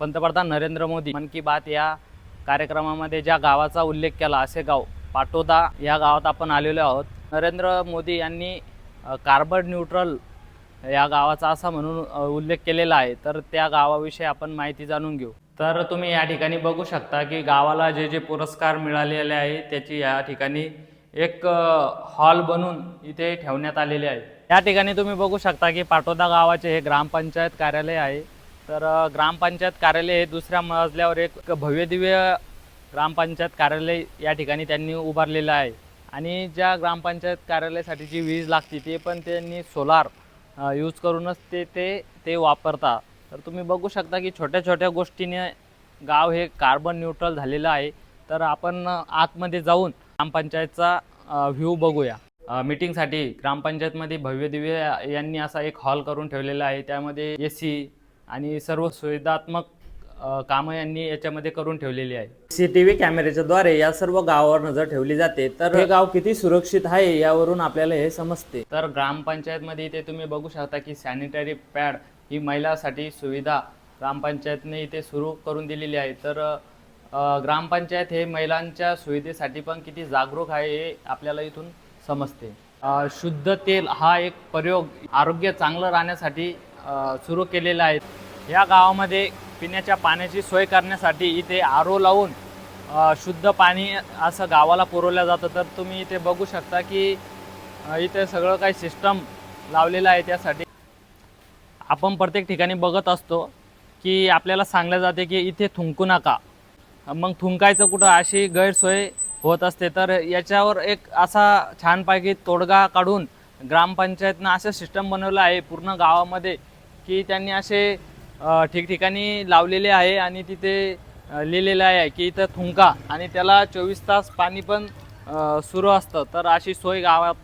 पंतप्रधान नरेंद्र मोदी मन की बात या कार्यक्रमामध्ये ज्या गावाचा उल्लेख केला असे गाव पाटोदा या गावात आपण आलेलो आहोत. नरेंद्र मोदी यांनी कार्बन न्यूट्रल या गावाचा असा म्हणून उल्लेख केलेला आहे. तर त्या गावाविषयी आपण माहिती जाणून घेऊ. तर तुम्ही या ठिकाणी बघू शकता की गावाला जे जे पुरस्कार मिळालेले आहे त्याची या ठिकाणी एक हॉल बनून इथे ठेवण्यात आलेले आहे. या ठिकाणी तुम्ही बघू शकता की पाटोदा गावाचे हे ग्रामपंचायत कार्यालय आहे. तर ग्रामपंचायत कार्यालय हे दुसऱ्या मजल्यावर एक भव्यदिव्य ग्रामपंचायत कार्यालय या ठिकाणी त्यांनी उभारलेलं आहे. आणि ज्या ग्रामपंचायत कार्यालयासाठी जी वीज लागते ते पण त्यांनी सोलार यूज करूनच ते ते ते वापरता. तर तुम्ही बघू शकता की छोट्या छोट्या गोष्टीने गाव हे कार्बन न्यूट्रल झालेलं आहे. तर आपण आतमध्ये जाऊन ग्रामपंचायतचा व्ह्यू बघूया. मीटिंगसाठी ग्रामपंचायतमध्ये भव्य दिव्य यांनी असा एक हॉल करून ठेवलेला आहे. त्यामध्ये ए सी आणि सर्व सुविधात्मक कामं यांनी याच्यामध्ये करून ठेवलेली आहे. सी टी व्ही कॅमेऱ्याच्या द्वारे या सर्व गावावर नजर ठेवली जाते तर हे गाव किती सुरक्षित आहे यावरून आपल्याला हे समजते. तर ग्रामपंचायतमध्ये इथे तुम्ही बघू शकता की सॅनिटरी पॅड ही महिलासाठी सुविधा ग्रामपंचायतने इथे सुरू करून दिलेली आहे. तर ग्रामपंचायत हे महिलांच्या सुविधेसाठी पण किती जागरूक आहे हे आपल्याला इथून समजते. शुद्ध तेल हा एक प्रयोग आरोग्य चांगलं राहण्यासाठी सुरू केलेलं आहे. या गावामध्ये पिण्याच्या पाण्याची सोय करण्यासाठी इथे आरो लावून शुद्ध पाणी असं गावाला पुरवलं जातं. तर तुम्ही इथे बघू शकता की इथे सगळं काही सिस्टम लावलेलं आहे त्यासाठी. आपण प्रत्येक ठिकाणी बघत असतो की आपल्याला सांगलं जाते की इथे थुंकू नका. मग थुंकायचं कुठं अशी गैरसोय होत असते. तर याच्यावर एक असा छानपैकी तोडगा काढून ग्रामपंचायतनं असं सिस्टम बनवलं आहे. पूर्ण गावामध्ये की त्यांनी असे ठिकठिकाणी लावलेले आहे आणि तिथे लिहिलेलं आहे की इथं थुंका आणि त्याला चोवीस तास पाणी पण सुरू असतं. तर अशी सोय गावात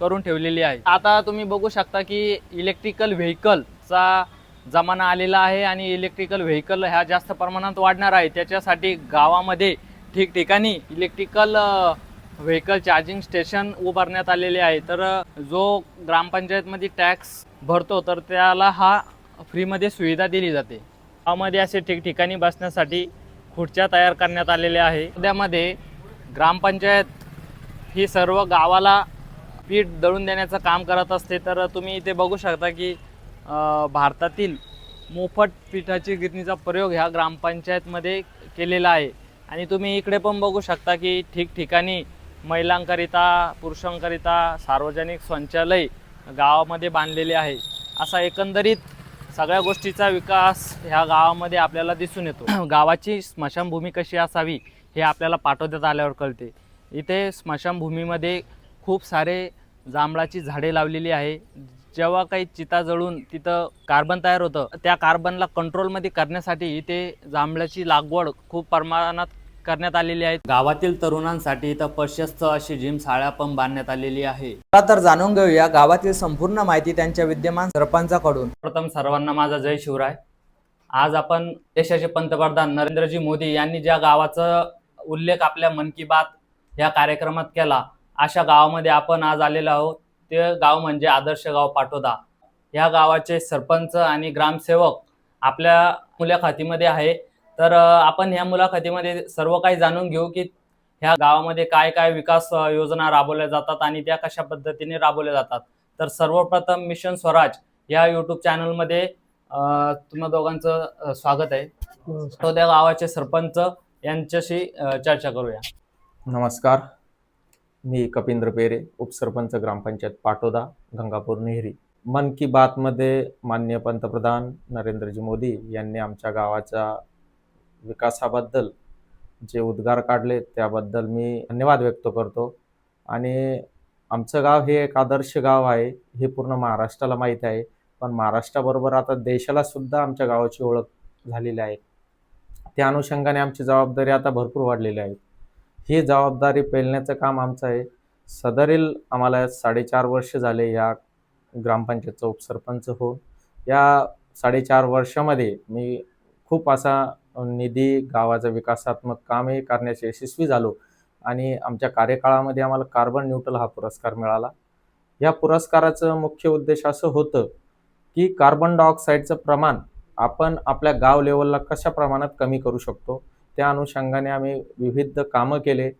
करून ठेवलेली आहे. आता तुम्ही बघू शकता की इलेक्ट्रिकल व्हेकलचा जमाना आलेला आहे आणि इलेक्ट्रिकल व्हेकल ह्या जास्त प्रमाणात वाढणार आहे. त्याच्यासाठी गावामध्ये ठिकठिकाणी इलेक्ट्रिकल व्हेकल चार्जिंग स्टेशन उभारण्यात आलेले आहे. तर जो ग्रामपंचायतमध्ये टॅक्स भरतो तर त्याला हा फ्रीमध्ये सुविधा दिली जाते. गावामध्ये असे ठिकठिकाणी बसण्यासाठी खुर्च्या तयार करण्यात आलेल्या आहे. त्यामध्ये ग्रामपंचायत ही सर्व गावाला पीठ दळून देण्याचं काम करत असते. तर तुम्ही इथे बघू शकता की भारतातील मोफत पिठाची गिरणीचा प्रयोग ह्या ग्रामपंचायतमध्ये केलेला आहे. आणि तुम्ही इकडे पण बघू शकता की ठिकठिकाणी महिलांकरिता पुरुषांकरिता सार्वजनिक शौचालय गावामध्ये बांधलेले आहे. असा एकंदरीत सगळ्या गोष्टीचा विकास ह्या गावामध्ये आपल्याला दिसून येतो. गावाची स्मशानभूमी कशी असावी हे आपल्याला पाठवण्यात आल्यावर कळते. इथे स्मशानभूमीमध्ये खूप सारे जांभळाची झाडे लावलेली आहे. जेव्हा काही चिता जळून तिथं कार्बन तयार होतं त्या कार्बनला कंट्रोलमध्ये करण्यासाठी इथे जांभळाची लागवड खूप प्रमाणात करण्यात आलेली आहे गावातील तरुणांसाठी इथं प्रशस्त अशी जिम शाळा पण बांधण्यात आलेली आहे. चला तर जाणून घेऊया गावातील संपूर्ण माहिती त्यांच्या विद्यमान सरपंचाकडून. प्रथम सर्वांना माझा जय शिवराय. आज आपण देशाचे पंतप्रधान नरेंद्रजी मोदी यांनी ज्या गावाचा उल्लेख आपल्या मन की बात या कार्यक्रमात केला अशा गावामध्ये आपण आज आलेलो आहोत. ते गाव म्हणजे आदर्श गाव पाटोदा. या गावाचे सरपंच आणि ग्रामसेवक आपल्या मुलाखतीमध्ये आहे. तर आपण ह्या मुलाखतीमध्ये सर्व काही जाणून घेऊ की ह्या गावामध्ये काय काय विकास योजना राबवल्या जातात आणि त्या कशा पद्धतीने राबवल्या जातात. तर सर्वप्रथम मिशन स्वराज या युट्यूब चॅनलमध्ये तुम्हा दोघांचं स्वागत आहे. तो त्या गावाचे सरपंच यांच्याशी चर्चा करूया. नमस्कार. मी कपिंद्र पेरे उपसरपंच ग्रामपंचायत पाटोदा गंगापूर नेहरी. मन की बातमध्ये माननीय पंतप्रधान नरेंद्रजी मोदी यांनी आमच्या गावाच्या विकासाबद्दल जे उद्गार काढले त्याबद्दल मी धन्यवाद व्यक्त करतो. आणि आमचं गाव हे एक आदर्श गाव आहे हे पूर्ण महाराष्ट्राला माहीत आहे. पण महाराष्ट्राबरोबर आता देशाला सुद्धा आमच्या गावाची ओळख झालेली आहे. त्या अनुषंगाने आमची जबाबदारी आता भरपूर वाढलेली आहे. ही जबाबदारी पेलण्याचं काम आमचं आहे. सदरील आम्हाला साडेचार वर्ष झाले या ग्रामपंचायतचा उपसरपंच हो या साडेचार वर्षामध्ये मी खूप असा निधी गावाचं विकासात्मक कामे करण्यास यशस्वी झालो. आणि आमच्या कार्यकाळामध्ये आम्हाला कार्बन न्यूट्रल हा पुरस्कार मिळाला. या पुरस्काराचं मुख्य उद्देश असं होतं की कार्बन डायऑक्साईडचं प्रमाण आपण आपल्या गाव लेवलला कशा प्रमाणात कमी करू शकतो? त्या अनुषंगाने आम्ही विविध कामं केले.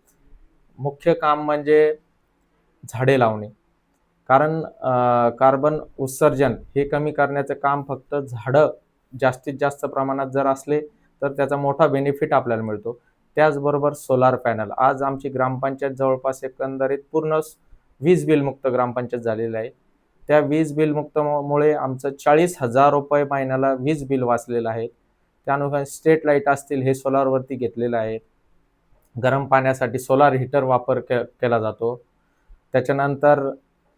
मुख्य काम म्हणजे झाडे लावणे. कारण कार्बन उत्सर्जन हे कमी करण्याचं काम फक्त झाडं जास्तीत जास्त प्रमाणात जर असले तर त्याचा मोठा बेनिफिट आपल्याला मिळतो. त्याचबरोबर सोलार पॅनल आज आमची ग्रामपंचायत जवळपास एकंदरीत पूर्ण वीज बिल मुक्त ग्रामपंचायत झालेली आहे. त्या वीज बिल मुक्त आमचं चाळीस हजार रुपये महिन्याला वीज बिल वाचलेलं आहे. त्यानुसार स्ट्रीट लाइट असतील हे सोलारवरती घेतलेलं आहे. गरम पाण्यासाठी सोलार हीटर वापर के केला जातो. त्याच्यानंतर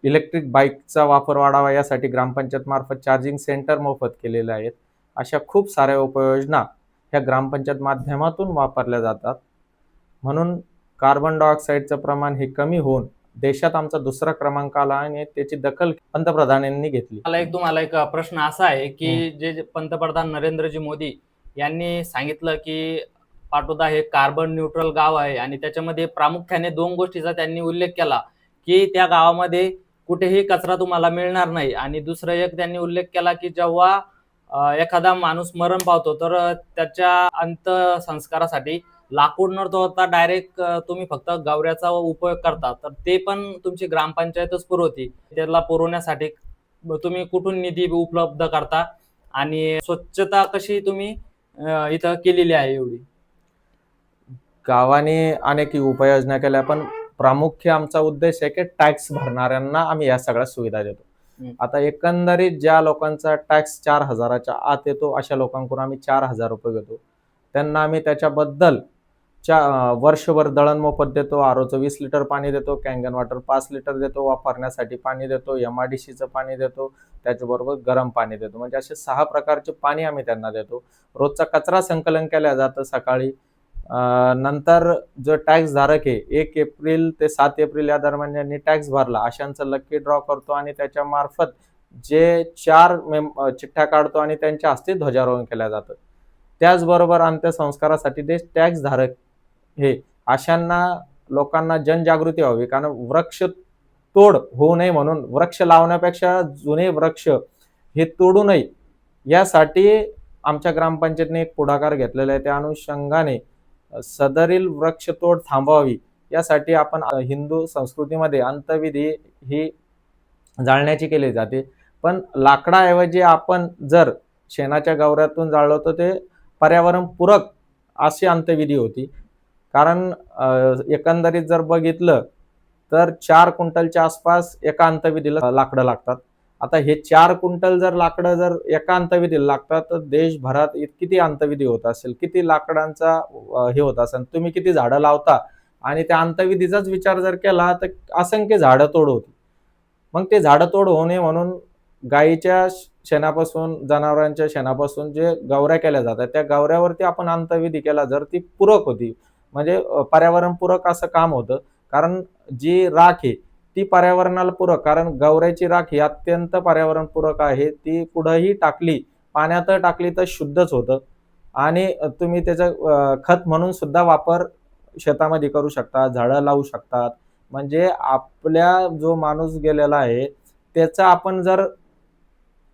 इलेक्ट्रिक बाईकचा वापर वाढावा यासाठी ग्रामपंचायतमार्फत चार्जिंग सेंटर मोफत केलेले आहेत अशा खूप साऱ्या उपाययोजना ह्या ग्रामपंचायत माध्यमातून वापरल्या जातात. म्हणून कार्बन डायऑक्साईडचं प्रमाण हे कमी होऊन देशात आमचा दुसरा क्रमांक आला आणि त्याची दखल पंतप्रधानांनी घेतली. मला एक तुम्हाला एक प्रश्न असा आहे की जे पंतप्रधान नरेंद्रजी मोदी यांनी सांगितलं की पाटोदा हे कार्बन न्यूट्रल गाव आहे आणि त्याच्यामध्ये प्रामुख्याने दोन गोष्टीचा त्यांनी उल्लेख केला की त्या गावामध्ये कुठेही कचरा तुम्हाला मिळणार नाही आणि दुसरं एक त्यांनी उल्लेख केला की जेव्हा एखादा माणूस मरण पावतो तर त्याच्या अंत्यसंस्कारासाठी लाकूड न होता डायरेक्ट तुम्ही फक्त गवऱ्याचा उपयोग करता. तर ते पण तुमची ग्रामपंचायतच पुरवते. त्याला पुरवण्यासाठी तुम्ही कुठून निधी उपलब्ध करता आणि स्वच्छता कशी तुम्ही इथं केलेली आहे एवढी? गावाने अनेक उपाययोजना केल्या पण प्रामुख्य आमचा उद्देश आहे की टॅक्स भरणाऱ्यांना आम्ही या सगळ्या सुविधा देतो. आता एकंदरीत ज्या लोकांचा टॅक्स चार हजाराच्या आत येतो अशा लोकांकडून आम्ही चार हजार रुपये घेतो. त्यांना आम्ही त्याच्याबद्दल च्या वर्षभर दळण मोफत देतो आरोचं वीस लिटर पाणी देतो कॅंगन वॉटर पाच लिटर देतो वापरण्यासाठी पाणी देतो एम आय डी सीचं पाणी देतो त्याच्याबरोबर गरम पाणी देतो. म्हणजे असे सहा प्रकारचे पाणी आम्ही त्यांना देतो. रोजचा कचरा संकलन केल्या जातं सकाळी नंतर जो टॅक्स धारक आहे एक एप्रिल ते सात एप्रिल या दरम्यान ज्यांनी टॅक्स भरला. अशांचं लकी ड्रॉ करतो आणि त्याच्या मार्फत जे चार मेम चिठ्ठ्या काढतो आणि त्यांच्या हस्ते ध्वजारोहण केल्या जातं. त्याचबरोबर अंत्यसंस्कारासाठी ते टॅक्स धारक हे अशांना लोकांना जनजागृती व्हावी. कारण वृक्ष तोड होऊ नये म्हणून वृक्ष लावण्यापेक्षा जुने वृक्ष हे तोडू नये. यासाठी आमच्या ग्रामपंचायतने एक पुढाकार घेतलेला आहे. त्या अनुषंगाने सदरील वृक्षतोड थांबवावी. यासाठी आपण हिंदू संस्कृतीमध्ये अंतविधी ही जाळण्याची केली जाते. पण लाकडाऐवजी आपण जर शेणाच्या गवऱ्यातून जाळलं तर ते पर्यावरणपूरक अशी अंतविधी होती. कारण एकंदरीत जर बघितलं तर चार क्विंटलच्या आसपास एका अंतविधीला लाकडं लागतात. आता हे चार क्विंटल जर लाकडं जर एका अंतविधीला लागतात तर देशभरात किती अंतविधी होत असेल? किती लाकडांचा हे होत असेल? तुम्ही किती झाडं लावता? आणि त्या अंतविधीचाच विचार जर केला तर असंख्य झाडं तोड होती मग ते झाडं तोड होऊ नये म्हणून गायीच्या श- शेणापासून जनावरांच्या शेणापासून जे गवऱ्या केल्या जातात त्या गवऱ्यावरती आपण अंतविधी केला जर ती पूरक होती. म्हणजे पर्यावरणपूरक असं काम होतं. कारण जी राख आहे ती पर्यावरणाला पूरक कारण गवऱ्याची राख ही अत्यंत पर्यावरणपूरक आहे. ती कुठंही टाकली पाण्यात टाकली तर शुद्धच होतं. आणि तुम्ही त्याचं खत म्हणून सुद्धा वापर शेतामध्ये करू शकता झाडं लावू शकतात. म्हणजे आपल्या जो माणूस गेलेला आहे त्याचा आपण जर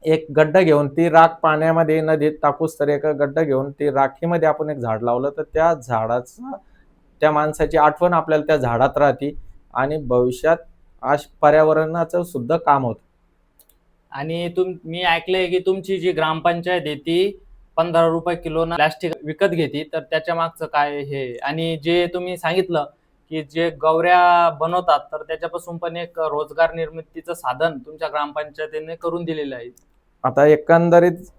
एक गड्डा घेऊन ती राख पाण्यामध्ये नदीत टाकूस तर एक गड्डा घेऊन ती राखीमध्ये आपण एक झाड लावलं तर त्या झाडाचा त्या माणसाची आठवण आपल्याला त्या झाडात राहते. आणि भविष्यात आज पर्यावरणाचं सुद्धा काम होतं. आणि तुम मी ऐकलंय की तुमची जी ग्रामपंचायत आहे ती पंधरा रुपये किलोनं प्लॅस्टिक विकत घेते तर त्याच्या मागचं काय हे? आणि जे तुम्ही सांगितलं की जे गवऱ्या बनवतात तर त्याच्यापासून पण एक रोजगार निर्मितीचं साधन तुमच्या ग्रामपंचायतीने करून दिलेलं आहे. आता एकंदरीत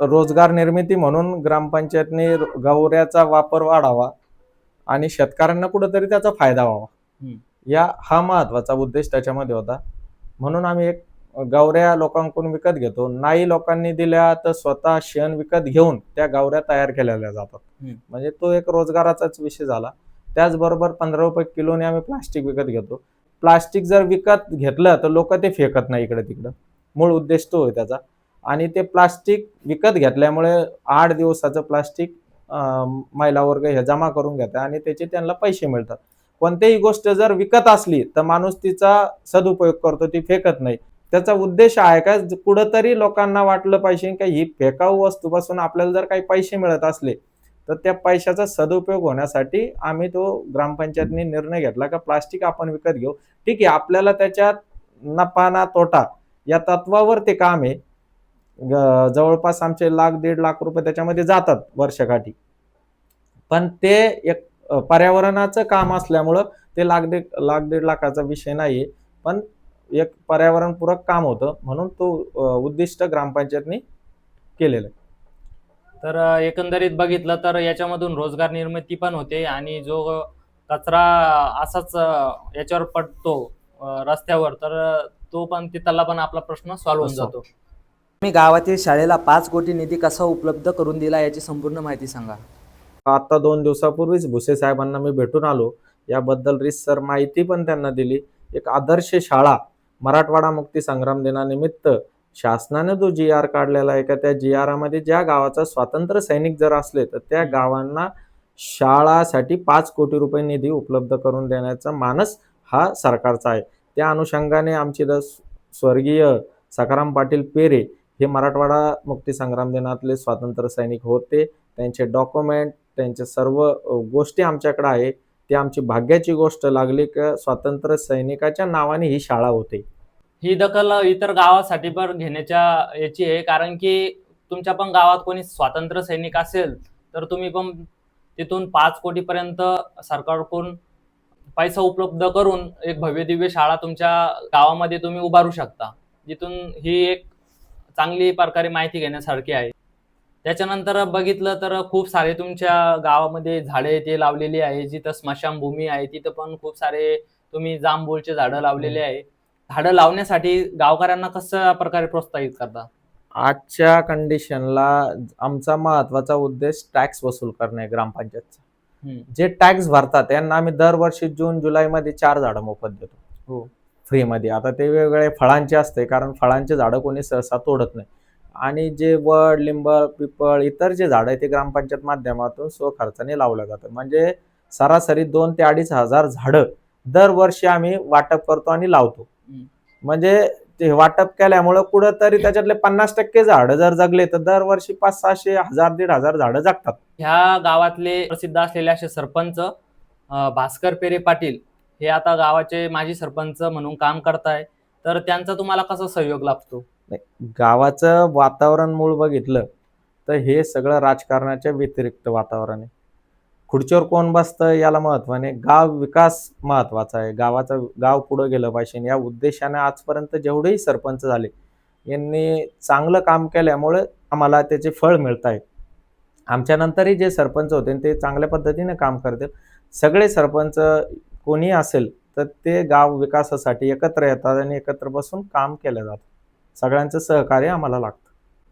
रोजगार निर्मिती म्हणून ग्रामपंचायतने गवऱ्याचा वापर वाढावा आणि शेतकऱ्यांना कुठंतरी त्याचा फायदा व्हावा. या हा महत्त्वाचा उद्देश त्याच्यामध्ये होता. म्हणून आम्ही एक गवऱ्या लोकांकडून विकत घेतो. नाही लोकांनी दिल्या तर स्वतः शेण विकत घेऊन त्या गवऱ्या तयार केलेल्या जातात. म्हणजे तो एक रोजगाराचाच विषय झाला. त्याचबरोबर पंधरा रुपये किलोने आम्ही प्लास्टिक विकत घेतो. प्लास्टिक जर विकत घेतलं तर लोक ते फेकत नाही इकडे तिकडं. मूळ उद्देश तो आहे त्याचा. आणि ते प्लास्टिक विकत घेतल्यामुळे आठ दिवसाचं प्लास्टिक महिला वर्ग हे जमा करून घेतात आणि त्याचे त्यांना पैसे मिळतात. कोणतीही गोष्ट जर विकत असली तर माणूस तिचा सदुपयोग करतो ती फेकत नाही. त्याचा उद्देश आहे का? ज- कुठंतरी लोकांना वाटलं पाहिजे का ही फेकाऊ वस्तूपासून आपल्याला जर काही पैसे मिळत असले तर त्या पैशाचा सदुपयोग होण्यासाठी आम्ही तो ग्रामपंचायतने निर्णय घेतला का प्लास्टिक आपण विकत घेऊ. ठीक आहे आपल्याला त्याच्यात नफा ना तोटा या तत्वावर ते काम आहे. ग- जवळपास आमचे लाख दीड लाख रुपये त्याच्यामध्ये जातात वर्षकाठी पण ते एक पर्यावरणाचं काम असल्यामुळं ते लाख दीड लाख दीड लाखाचा विषय नाहीये. पण एक पर्यावरणपूरक काम होतं म्हणून तो उद्दिष्ट ग्रामपंचायतनी केलेलं आहे. तर एकंदरीत बघितलं तर याच्यामधून रोजगार निर्मिती पण होते आणि जो कचरा असाच याच्यावर पडतो रस्त्यावर तर तो पण तिथला पण आपला प्रश्न सॉल्व्ह होऊन. जातो. तुम्ही गावातील शाळेला पाच कोटी निधी कसा उपलब्ध करून दिला याची संपूर्ण माहिती सांगा. आता दोन दिवसापूर्वीच भुसे साहेबांना मी भेटून आलो. याबद्दल रिसर माहिती पण त्यांना दिली. एक आदर्श शाळा मराठवाडा मुक्ती संग्राम दिनानिमित्त शासनाने जो जी आर काढलेला आहे का त्या जी मध्ये ज्या गावाचा स्वातंत्र्य सैनिक जर असले तर त्या गावांना शाळासाठी पाच कोटी रुपये निधी उपलब्ध करून देण्याचा मानस हा सरकारचा आहे. त्या अनुषंगाने आमचे द स्वर्गीय सखाराम पाटील पेरे हे मराठवाडा मुक्ती संग्राम दिनातले स्वातंत्र्य सैनिक होते. त्यांचे डॉक्युमेंट त्यांच्या सर्व गोष्टी आमच्याकडे आहे. ती आमची भाग्याची गोष्ट लागली की स्वातंत्र्य सैनिकाच्या नावाने ही शाळा होते. ही दखल इतर गावासाठी पण घेण्याच्या याची आहे. कारण की तुमच्या पण गावात कोणी स्वातंत्र्य सैनिक असेल तर तुम्ही पण तिथून पाच कोटीपर्यंत सरकारकडून पैसा उपलब्ध करून एक भव्य दिव्य शाळा तुमच्या गावामध्ये तुम्ही उभारू शकता. जिथून ही एक चांगली प्रकारे माहिती घेण्यासारखी आहे. त्याच्यानंतर बघितलं तर खूप सारे तुमच्या गावामध्ये झाडे ते लावलेली आहे जिथं स्मशानभूमी आहे तिथं पण खूप सारे तुम्ही जांभूळचे झाडं लावलेले आहे. झाडं लावण्यासाठी गावकऱ्यांना कसं प्रकारे प्रोत्साहित करता? आजच्या कंडिशनला आमचा महत्त्वाचा उद्देश टॅक्स वसूल करणे ग्रामपंचायतचा. जे टॅक्स भरतात त्यांना आम्ही दरवर्षी जून जुलैमध्ये चार झाडं मोफत देतो. हो. फ्रीमध्ये. आता ते वेगवेगळे फळांचे असते कारण फळांचे झाडं कोणी सहसा तोडत नाही. आणि जे वड लिंब पिपळ इतर जे झाडं आहे ते ग्रामपंचायत माध्यमातून स्वखर्चाने लावलं जातं. म्हणजे सरासरी दोन ते अडीच हजार झाडं दरवर्षी आम्ही वाटप करतो आणि लावतो. म्हणजे ते वाटप केल्यामुळं कुठंतरी त्याच्यातले पन्नास टक्के झाडं जर जगले तर दरवर्षी पाच सहाशे हजार दीड हजार झाडं जगतात. ह्या गावातले प्रसिद्ध असलेले असे सरपंच भास्कर पेरे पाटील हे आता गावाचे माजी सरपंच म्हणून काम करताय. तर त्यांचा तुम्हाला कसा सहयोग लाभतो? गावाचं वातावरण मूळ बघितलं तर हे सगळं राजकारणाच्या व्यतिरिक्त वातावरण आहे. खुर्चीवर कोण बसतं याला महत्वाने गाव विकास महत्त्वाचा आहे. गावाचं गाव पुढं गेलं पाहिजे. या उद्देशाने आजपर्यंत जेवढेही सरपंच झाले यांनी चांगलं काम केल्यामुळे आम्हाला त्याचे फळ मिळत आहे. आमच्यानंतरही जे सरपंच होते ते चांगल्या पद्धतीने काम करतील. सगळे सरपंच कोणी असेल तर ते गाव विकासासाठी एकत्र येतात आणि एकत्र बसून काम केलं जातं. सगळ्यांचं सहकार्य आम्हाला लागतं.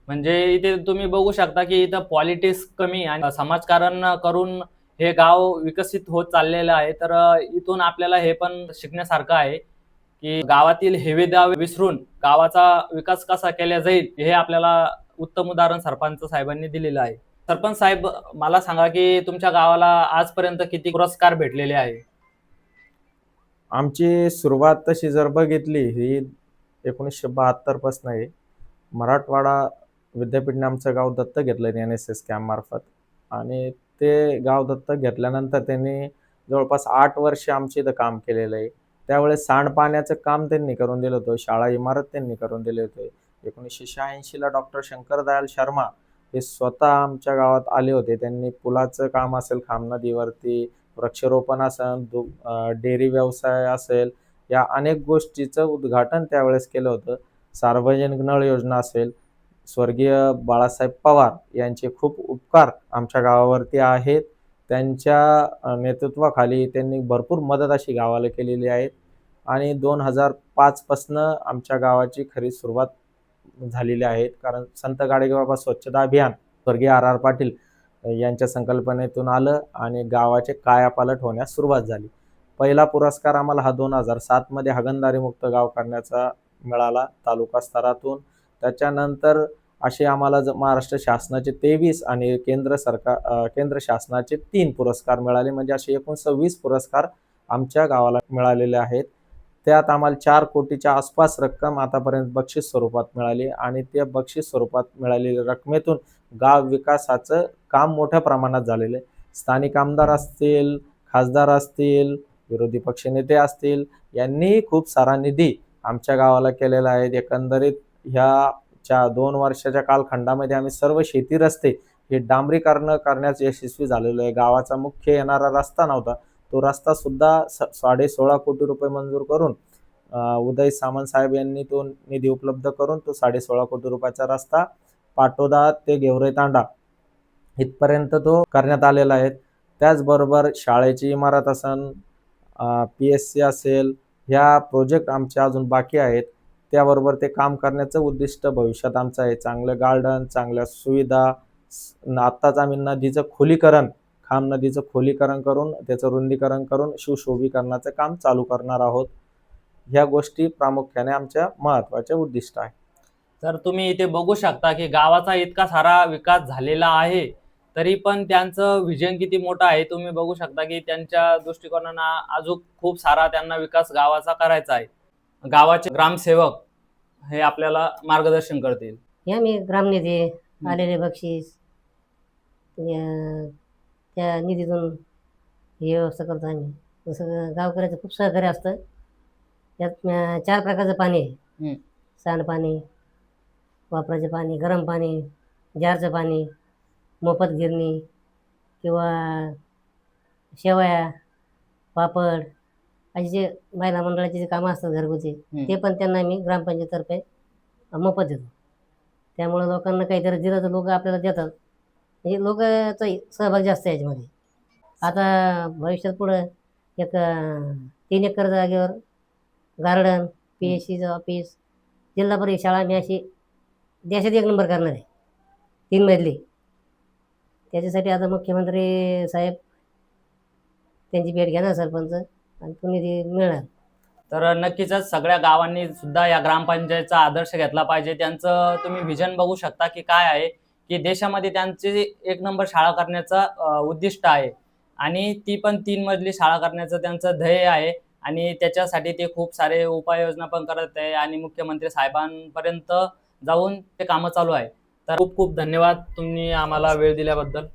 म्हणजे इथे तुम्ही बघू शकता की इथं पॉलिटिक्स कमी आणि समाजकारण करून हे गाव विकसित होत चाललेलं आहे. तर इथून आपल्याला हे पण शिकण्यासारखं आहे की गावातील हेवेदावे विसरून गावाचा विकास कसा केला जाईल हे आपल्याला उत्तम उदाहरण सरपंच साहेबांनी दिलेलं आहे. सरपंच साहेब मला सांगा की तुमच्या गावाला आजपर्यंत किती पुरस्कार भेटलेले आहे? आमची सुरुवात तशी जर बघितली ही एकोणीसशे बहात्तरपासून आहे मराठवाडा विद्यापीठने आमचं गाव दत्तक घेतलं एन एस एस कॅम्पमार्फत आणि ते गाव दत्तक घेतल्यानंतर त्यांनी जवळपास आठ वर्ष आमच्या इथं काम केलेलं आहे. त्यावेळेस सांडपाण्याचं काम त्यांनी करून दिलं होतं शाळा इमारत त्यांनी करून दिले होते. एकोणीसशे शहाऐंशीला डॉक्टर शंकरदयाल शर्मा हे स्वतः आमच्या गावात आले होते. त्यांनी पुलाचं काम असेल खाम नदीवरती वृक्षारोपण असेल दु डेअरी व्यवसाय असेल या अनेक गोष्टीचं उद्घाटन त्यावेळेस केलं होतं. सार्वजनिक नळ योजना असेल स्वर्गीय बाळासाहेब पवार यांचे खूप उपकार आमच्या गावावरती आहेत. त्यांच्या नेतृत्वाखाली त्यांनी भरपूर मदत अशी गावाला केलेली आहे. आणि दोन हजार पाचपासनं आमच्या गावाची खरी सुरुवात झालेली आहे. कारण संत गाडेगेबाबा स्वच्छता अभियान स्वर्गीय आर आर पाटील यांच्या संकल्पनेतून आलं आणि गावाचे कायापालट होण्यास सुरुवात झाली. पहिला पुरस्कार आम्हाला हा दोन हजार सातमध्ये हागणदारी मुक्त गाव करण्याचा मिळाला तालुका स्तरातून. त्याच्यानंतर असे आम्हाला ज- महाराष्ट्र शासनाचे तेवीस आणि केंद्र सरकार केंद्र शासनाचे तीन पुरस्कार मिळाले. म्हणजे असे एकूण सव्वीस पुरस्कार आमच्या गावाला मिळालेले आहेत. त्यात आम्हाला चार कोटीच्या आसपास रक्कम आतापर्यंत बक्षीस स्वरूपात मिळाली आणि त्या बक्षीस स्वरूपात मिळालेल्या रकमेतून गाव विकासाचं काम मोठ्या प्रमाणात झालेलं आहे. स्थानिक आमदार असतील खासदार असतील विरोधी पक्षनेते असतील यांनी खूप सारा निधी आमच्या गावाला केलेला आहे. एकंदरीत ह्या च्या दोन वर्षाच्या कालखंडामध्ये आम्ही सर्व शेती रस्ते हे डांबरीकरण करण्यास यशस्वी झालेलो आहे. गावाचा मुख्य येणारा रस्ता नव्हता. तो रस्ता सुद्धा स साडे सोळा कोटी रुपये मंजूर करून उदय सामंत साहेब यांनी तो निधी उपलब्ध करून तो साडे सोळा कोटी रुपयाचा रस्ता पाटोदा ते गेवरे तांडा इथपर्यंत तो करण्यात आलेला आहे. त्याचबरोबर शाळेची इमारत असन पी एस सी असेल ह्या प्रोजेक्ट आमच्या अजून बाकी आहेत. त्याबरोबर ते काम करण्याचं उद्दिष्ट भविष्यात आमचं आहे. चांगलं गार्डन चांगल्या सुविधा आत्ताच आम्ही नदीचं खोलीकरण खाम नदीचं खोलीकरण करून त्याचं रुंदीकरण करून सुशोभीकरणाचं काम चालू करणार आहोत. ह्या गोष्टी प्रामुख्याने आमच्या महत्त्वाचे उद्दिष्ट आहे. तर तुम्ही इथे बघू शकता की गावाचा इतका सारा विकास झालेला आहे. तरी पण त्यांचं विजन किती मोठं आहे तुम्ही बघू शकता की त्यांच्या दृष्टिकोनानं अजून खूप सारा त्यांना विकास गावाचा करायचा आहे. गावाचे ग्रामसेवक हे आपल्याला मार्गदर्शन करतील. या मी ग्रामनिधी आलेले बक्षीस. त्या- त्या निधीतून ही व्यवस्था करतो आम्ही. जसं गावकऱ्याचं खूप सहकार्य असतं. त्यात चार प्रकारचं पाणी. आहे. सांडपाणी वापराचं पाणी गरम पाणी जारचं पाणी मोफत गिरणी किंवा शेवया पापड अशी जे महिला मंडळाची जे कामं असतात घरगुती ते पण त्यांना मी ग्रामपंचायततर्फे मोफत देतो. त्यामुळे लोकांना काहीतरी दिलं तर लोक आपल्याला देतात. म्हणजे लोकांचा सहभाग जास्त आहे याच्यामध्ये. आता भविष्यात पुढं एक तीन एकर जागेवर गार्डन पी एस सीचं ऑफिस जिल्हा परिषद शाळा मी अशी देशात एक नंबर करणार आहे. तीन मधली त्याच्यासाठी आता मुख्यमंत्री साहेब त्यांची भेट घेणार सरपंच आणि तुम्ही ते मिळणार. तर नक्कीच सगळ्या गावांनी सुद्धा या ग्रामपंचायतचा आदर्श घेतला पाहिजे. त्यांचं तुम्ही विजन बघू शकता की काय आहे की देशामध्ये त्यांची एक नंबर शाळा करण्याचं उद्दिष्ट आहे. आणि ती पण तीन मजली शाळा करण्याचं त्यांचं ध्येय आहे आणि त्याच्यासाठी ते खूप सारे उपाययोजना पण करत आहे आणि मुख्यमंत्री साहेबांपर्यंत जाऊन ते कामं चालू आहे. तर खूप खूप धन्यवाद तुम्ही आम्हाला वेळ दिल्याबद्दल.